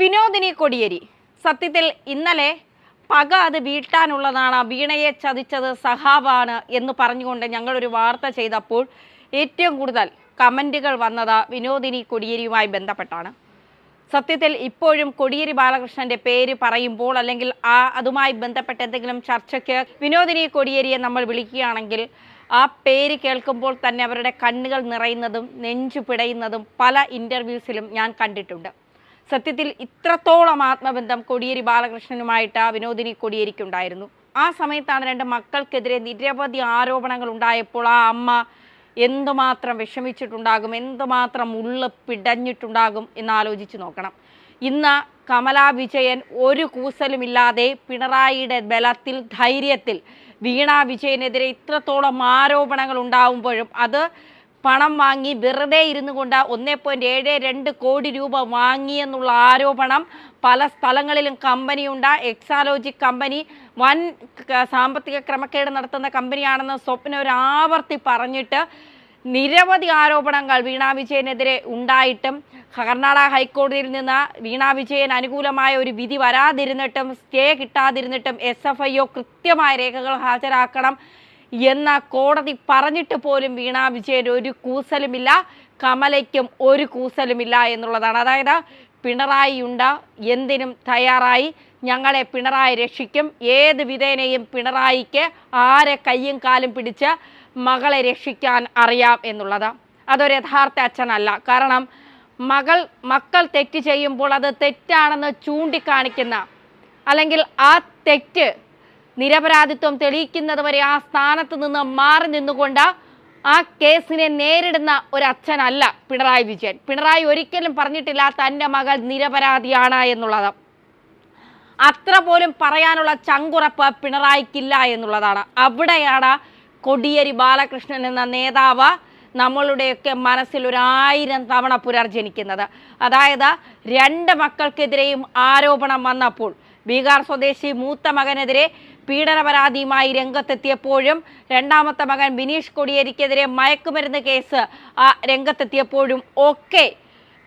വിനോദിനി കൊടിയേരി. സത്യത്തിൽ ഇന്നലെ പക അത് വീട്ടാനുള്ളതാണ്. വീണയെ ചതിച്ചത് സഹാബാണ് എന്ന് പറഞ്ഞുകൊണ്ട് ഞങ്ങളൊരു വാർത്ത ചെയ്തപ്പോൾ ഏറ്റവും കൂടുതൽ കമന്റുകൾ വന്നത് വിനോദിനി കൊടിയേരിയുമായി ബന്ധപ്പെട്ടാണ്. സത്യത്തിൽ ഇപ്പോഴും കൊടിയേരി ബാലകൃഷ്ണന്റെ പേര് പറയുമ്പോൾ അല്ലെങ്കിൽ ആ അതുമായി ബന്ധപ്പെട്ട എന്തെങ്കിലും ചർച്ചയ്ക്ക് വിനോദിനി കൊടിയേരിയെ നമ്മൾ വിളിക്കുകയാണെങ്കിൽ ആ പേര് കേൾക്കുമ്പോൾ തന്നെ അവരുടെ കണ്ണുകൾ നിറയുന്നതും നെഞ്ചു പിടയുന്നതും പല ഇന്റർവ്യൂസിലും ഞാൻ കണ്ടിട്ടുണ്ട്. സത്യത്തിൽ ഇത്രത്തോളം ആത്മബന്ധം കൊടിയേരി ബാലകൃഷ്ണനുമായിട്ട് വിനോദിനി കൊടിയേരിക്കുണ്ടായിരുന്നു. ആ സമയത്താണ് രണ്ട് മക്കൾക്കെതിരെ നിരവധി ആരോപണങ്ങൾ ഉണ്ടായപ്പോൾ ആ അമ്മ എന്തുമാത്രം വിഷമിച്ചിട്ടുണ്ടാകും എന്തുമാത്രം ഉള്ള് പിടഞ്ഞിട്ടുണ്ടാകും എന്നാലോചിച്ച് നോക്കണം. ഇന്ന് കമലാ വിജയൻ ഒരു കൂസലുമില്ലാതെ പിണറായിയുടെ ബലത്തിൽ ധൈര്യത്തിൽ വീണാ വിജയനെതിരെ ഇത്രത്തോളം ആരോപണങ്ങൾ ഉണ്ടാവുമ്പോഴും അത് പണം വാങ്ങി വെറുതെ ഇരുന്നു കൊണ്ട് ഒന്നേ പോയിന്റ് ഏഴ് രണ്ട് കോടി രൂപ വാങ്ങിയെന്നുള്ള ആരോപണം പല സ്ഥലങ്ങളിലും കമ്പനിയുണ്ട്. എക്സാലോജി കമ്പനി വൻ സാമ്പത്തിക ക്രമക്കേട് നടത്തുന്ന കമ്പനിയാണെന്ന് സ്വപ്ന ഒരു ആവർത്തി പറഞ്ഞിട്ട് നിരവധി ആരോപണങ്ങൾ വീണ വിജയനെതിരെ ഉണ്ടായിട്ടും കർണാടക ഹൈക്കോടതിയിൽ നിന്ന് വീണ വിജയൻ അനുകൂലമായ ഒരു വിധി വരാതിരുന്നിട്ടും സ്റ്റേ കിട്ടാതിരുന്നിട്ടും എസ് എഫ് ഐ ഒ കൃത്യമായ രേഖകൾ ഹാജരാക്കണം. എന്ന കോടതി പറഞ്ഞിട്ട് പോലും വീണ വിജയൻ ഒരു കൂസലുമില്ല കമലയ്ക്കും ഒരു കൂസലുമില്ല എന്നുള്ളതാണ്. അതായത് പിണറായി ഉണ്ട് എന്തിനും തയ്യാറായി. ഞങ്ങളെ പിണറായി രക്ഷിക്കും. ഏത് വിധേനയും പിണറായിക്ക് ആരെ കയ്യും കാലും പിടിച്ച് മകളെ രക്ഷിക്കാൻ അറിയാം എന്നുള്ളത്. അതൊരു യഥാർത്ഥ അച്ഛനല്ല. കാരണം മകൾ മക്കൾ തെറ്റ് ചെയ്യുമ്പോൾ അത് തെറ്റാണെന്ന് ചൂണ്ടിക്കാണിക്കുന്ന അല്ലെങ്കിൽ ആ തെറ്റ് നിരപരാധിത്വം തെളിയിക്കുന്നതുവരെ ആ സ്ഥാനത്ത് നിന്ന് മാറി നിന്നുകൊണ്ട് ആ കേസിനെ നേരിടുന്ന ഒരു അച്ഛനല്ല പിണറായി വിജയൻ. പിണറായി ഒരിക്കലും പറഞ്ഞിട്ടില്ല തന്റെ മകൾ നിരപരാധിയാണ് എന്നുള്ളത്. അത്ര പോലും പറയാനുള്ള ചങ്കുറപ്പ് പിണറായിക്കില്ല എന്നുള്ളതാണ്. അവിടെയാണ് കൊടിയേരി ബാലകൃഷ്ണൻ എന്ന നേതാവ് നമ്മളുടെയൊക്കെ മനസ്സിൽ ഒരായിരം തവണ പുനർജനിക്കുന്നത്. അതായത് രണ്ട് മക്കൾക്കെതിരെയും ആരോപണം വന്നപ്പോൾ ബീഹാർ സ്വദേശി മൂത്ത മകനെതിരെ പീഡന പരാതിയുമായി രംഗത്തെത്തിയപ്പോഴും രണ്ടാമത്തെ മകൻ ബിനീഷ് കൊടിയേരിക്കെതിരെ മയക്കുമരുന്ന് കേസ് രംഗത്തെത്തിയപ്പോഴും ഒക്കെ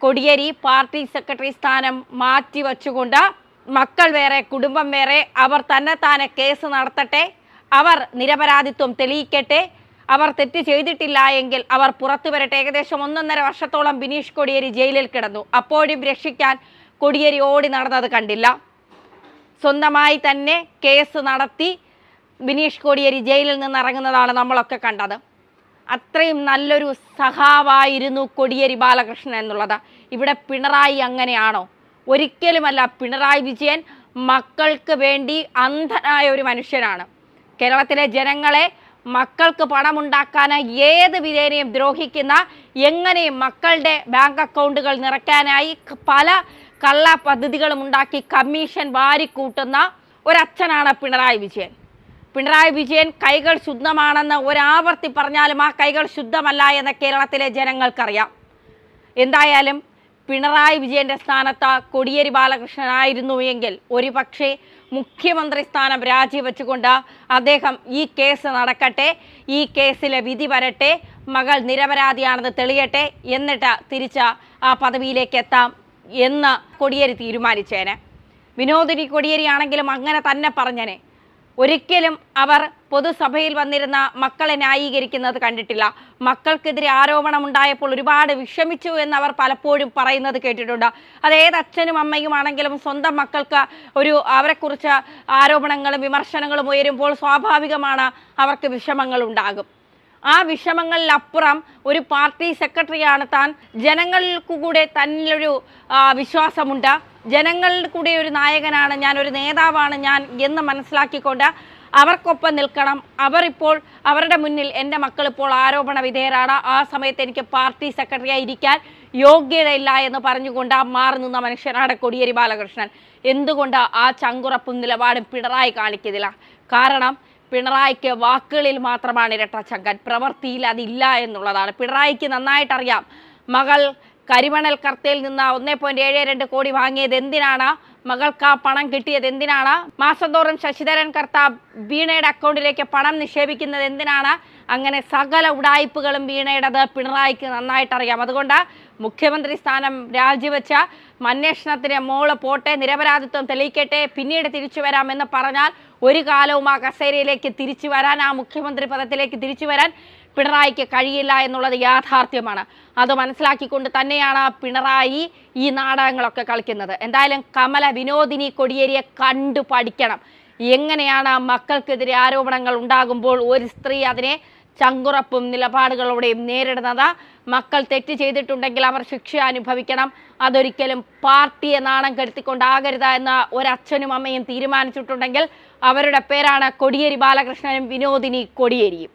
കൊടിയേരി പാർട്ടി സെക്രട്ടറി സ്ഥാനം മാറ്റിവെച്ചുകൊണ്ട് മക്കൾ വേറെ കുടുംബം വേറെ അവർ തന്നെ താനെ കേസ് നടത്തട്ടെ അവർ നിരപരാധിത്വം തെളിയിക്കട്ടെ അവർ തെറ്റ് ചെയ്തിട്ടില്ല എങ്കിൽ അവർ പുറത്തു വരട്ടെ. ഏകദേശം ഒന്നൊന്നര വർഷത്തോളം ബിനീഷ് കൊടിയേരി ജയിലിൽ കിടന്നു. അപ്പോഴും രക്ഷിക്കാൻ കൊടിയേരി ഓടി നടന്നത് കണ്ടില്ല. സ്വന്തമായി തന്നെ കേസ് നടത്തി ബിനീഷ് കോടിയേരി ജയിലിൽ നിന്ന് ഇറങ്ങുന്നതാണ് നമ്മളൊക്കെ കണ്ടത്. അത്രയും നല്ലൊരു സഖാവായിരുന്നു കൊടിയേരി ബാലകൃഷ്ണൻ എന്നുള്ളത്. ഇവിടെ പിണറായി അങ്ങനെയാണോ? ഒരിക്കലുമല്ല പിണറായി വിജയൻ മക്കൾക്ക് വേണ്ടി അന്ധനായ ഒരു മനുഷ്യനാണ്. കേരളത്തിലെ ജനങ്ങളെ മക്കൾക്ക് പണമുണ്ടാക്കാനായി ഏത് വിധേനയും ദ്രോഹിക്കുന്ന എങ്ങനെയും മക്കളുടെ ബാങ്ക് അക്കൗണ്ടുകൾ നിറയ്ക്കാനായി പല കള്ള പദ്ധതികളും ഉണ്ടാക്കി കമ്മീഷൻ വാരിക്കൂട്ടുന്ന ഒരച്ഛനാണ് പിണറായി വിജയൻ. പിണറായി വിജയൻ കൈകൾ ശുദ്ധമാണെന്ന് ഒരാവർത്തി പറഞ്ഞാലും ആ കൈകൾ ശുദ്ധമല്ല എന്ന് കേരളത്തിലെ ജനങ്ങൾക്കറിയാം. എന്തായാലും പിണറായി വിജയന്റെ സ്ഥാനത്ത് കൊടിയേരി ബാലകൃഷ്ണനായിരുന്നു എങ്കിൽ ഒരു പക്ഷേ മുഖ്യമന്ത്രി സ്ഥാനം രാജിവെച്ചുകൊണ്ട് അദ്ദേഹം ഈ കേസ് നടക്കട്ടെ ഈ കേസിലെ വിധി വരട്ടെ മകൾ നിരപരാധിയാണെന്ന് തെളിയട്ടെ എന്നിട്ട് തിരിച്ച് ആ പദവിയിലേക്ക് എത്താം എന്ന് കൊടിയേരി തീരുമാനിച്ചേനെ. വിനോദിനി കൊടിയേരി ആണെങ്കിലും അങ്ങനെ തന്നെ പറഞ്ഞനെ. ഒരിക്കലും അവർ പൊതുസഭയിൽ വന്നിരുന്ന മക്കളെ ന്യായീകരിക്കുന്നത് കണ്ടിട്ടില്ല. മക്കൾക്കെതിരെ ആരോപണമുണ്ടായപ്പോൾ ഒരുപാട് വിഷമിച്ചു എന്ന് അവർ പലപ്പോഴും പറയുന്നത് കേട്ടിട്ടുണ്ട്. അത് ഏത് അച്ഛനും അമ്മയും ആണെങ്കിലും സ്വന്തം മക്കൾക്ക് ഒരു അവരെക്കുറിച്ച് ആരോപണങ്ങളും വിമർശനങ്ങളും ഉയരുമ്പോൾ സ്വാഭാവികമാണ് അവർക്ക് വിഷമങ്ങൾ ഉണ്ടാകും ആ വിഷമങ്ങളിലപ്പുറം ഒരു പാർട്ടി സെക്രട്ടറിയാണ് താൻ. ജനങ്ങൾക്ക് കൂടെ തന്നിലൊരു വിശ്വാസമുണ്ട്. ജനങ്ങളുടെ കൂടെ ഒരു നായകനാണ് ഞാൻ ഒരു നേതാവാണ് ഞാൻ എന്ന് മനസ്സിലാക്കിക്കൊണ്ട് അവർക്കൊപ്പം നിൽക്കണം. അവരിപ്പോൾ അവരുടെ മുന്നിൽ എന്റെ മക്കൾ ഇപ്പോൾ ആരോപണ വിധേയരാണ്. ആ സമയത്ത് എനിക്ക് പാർട്ടി സെക്രട്ടറിയായി ഇരിക്കാൻ യോഗ്യതയില്ല എന്ന് പറഞ്ഞുകൊണ്ട് മാറി നിന്ന മനുഷ്യനാണ് കൊടിയേരി ബാലകൃഷ്ണൻ. എന്തുകൊണ്ട് ആ ചങ്കുറപ്പും നിലപാടും പിണറായി കാണിക്കുന്നില്ല കാരണം പിണറായിക്ക് വാക്കുകളിൽ മാത്രമാണ് ഇരട്ട ചങ്കൻ. പ്രവൃത്തിയിൽ അതില്ല എന്നുള്ളതാണ്. പിണറായിക്ക് നന്നായിട്ടറിയാം. മകൾ കരിമണൽ കർത്തയിൽ നിന്ന് ഒന്നേ പോയിന്റ് ഏഴ് രണ്ട് കോടി വാങ്ങിയത് എന്തിനാണ്? മകൾക്ക് ആ പണം കിട്ടിയത് എന്തിനാണ്? മാസം തോറും ശശിധരൻ കർത്ത വീണയുടെ അക്കൗണ്ടിലേക്ക് പണം നിക്ഷേപിക്കുന്നത് എന്തിനാണ്? അങ്ങനെ സകല ഉടായ്പകളും വീണയുടേത് പിണറായിക്ക് നന്നായിട്ട് അറിയാം. അതുകൊണ്ട് മുഖ്യമന്ത്രി സ്ഥാനം രാജിവെച്ച അന്വേഷണത്തിന് മോൾ പോട്ടെ നിരപരാധിത്വം തെളിയിക്കട്ടെ പിന്നീട് തിരിച്ചു വരാമെന്ന് പറഞ്ഞാൽ ഒരു കാലവും ആ കസേരയിലേക്ക് തിരിച്ചു വരാൻ ആ മുഖ്യമന്ത്രി പദത്തിലേക്ക് തിരിച്ചു വരാൻ പിണറായിക്ക് കഴിയില്ല എന്നുള്ളത് യാഥാർത്ഥ്യമാണ്. അത് മനസ്സിലാക്കിക്കൊണ്ട് തന്നെയാണ് പിണറായി ഈ നാടകങ്ങളൊക്കെ കളിക്കുന്നത്. എന്തായാലും കമല വിനോദിനി കൊടിയേരിയെ കണ്ടു പഠിക്കണം. എങ്ങനെയാണ് മക്കൾക്കെതിരെ ആരോപണങ്ങൾ ഉണ്ടാകുമ്പോൾ ഒരു സ്ത്രീ അതിനെ ചങ്കുറപ്പും നിലപാടുകളോടെയും നേരിടുന്നത്? മക്കൾ തെറ്റ് ചെയ്തിട്ടുണ്ടെങ്കിൽ അവർ ശിക്ഷ അനുഭവിക്കണം. അതൊരിക്കലും പാർട്ടിയെ നാണം കെടുത്തിക്കൊണ്ടാകരുത് എന്ന് ഒരച്ഛനും അമ്മയും തീരുമാനിച്ചിട്ടുണ്ടെങ്കിൽ അവരുടെ പേരാണ് കൊടിയേരി ബാലകൃഷ്ണനും വിനോദിനി കൊടിയേരിയും.